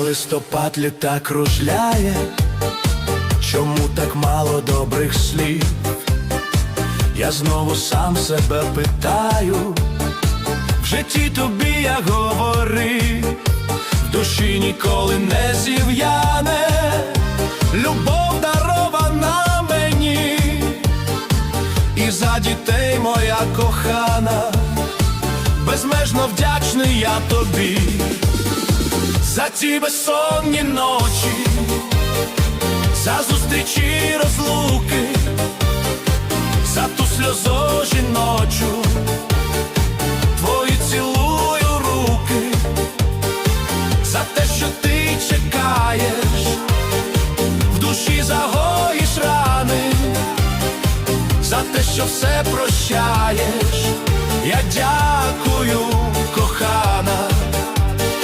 Листопад літа кружляє, чому так мало добрих слів? Я знову сам себе питаю, в житті тобі я говорив, в душі ніколи не зів'яне, любов дарована мені, і за дітей моя кохана, безмежно вдячний я тобі, ті безсонні ночі, за зустрічі розлуки за ту сльозу жіночу, твої цілую руки, за те, що ти чекаєш, в душі загоїш рани, за те, що все прощаєш, я дякую